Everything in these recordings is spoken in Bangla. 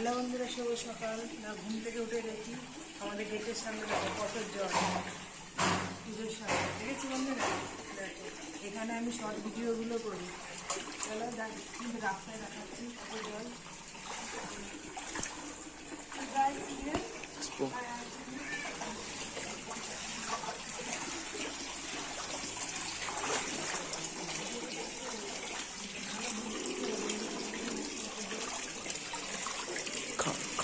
হ্যালো বন্ধুরা শুভ সকাল, না ঘুম থেকে উঠে গেছি আমাদের গেটের সামনে দেখো কত জল। পুজোর সামনে। দেখেছি বন্ধুরা? দেখো, এখানে আমি শর্ট ভিডিওগুলো করি। চলো রাস্তায় দেখাচ্ছি কত জল।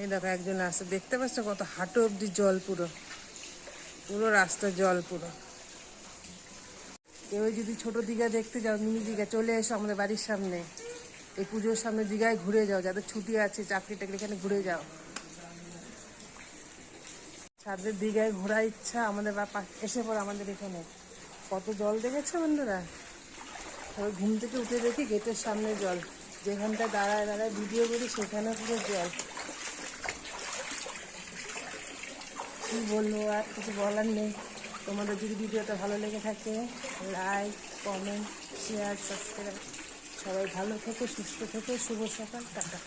এই দেখো, একজন আসছে। দেখতে পাচ্ছ কত হাঁটু অব্দি জল পুরো? পুরো রাস্তা জল পুরো। কেউ যদি ছোট দীঘা দেখতে যাও, মিনি দীঘা, চলে এসো আমাদের বাড়ির সামনে। এই পুজোর সামনে দীঘায় ঘুরে যাও, যাদের ছুটি আছে, চাকরি টাকরি এখানে ঘুরে যাও। যাদের দীঘায় ঘোরার ইচ্ছা, আমাদের বাপা এসে পড়ে আমাদের এখানে। কত জল দেখেছে বন্ধুরা? তবে ঘুম থেকে উঠে দেখি গেটের সামনে জল। যেখানটা দাঁড়ায় দাঁড়ায় ভিডিও করি, সেখানে পুরো জল। কি বলব, আর কিছু বলার নেই। তোমাদের যদি ভিডিওটা ভালো লেগে থাকে লাইক কমেন্ট শেয়ার সাবস্ক্রাইব সবাই ভালো থেকো, সুস্থ থেকো, শুভ সকাল, টাটা।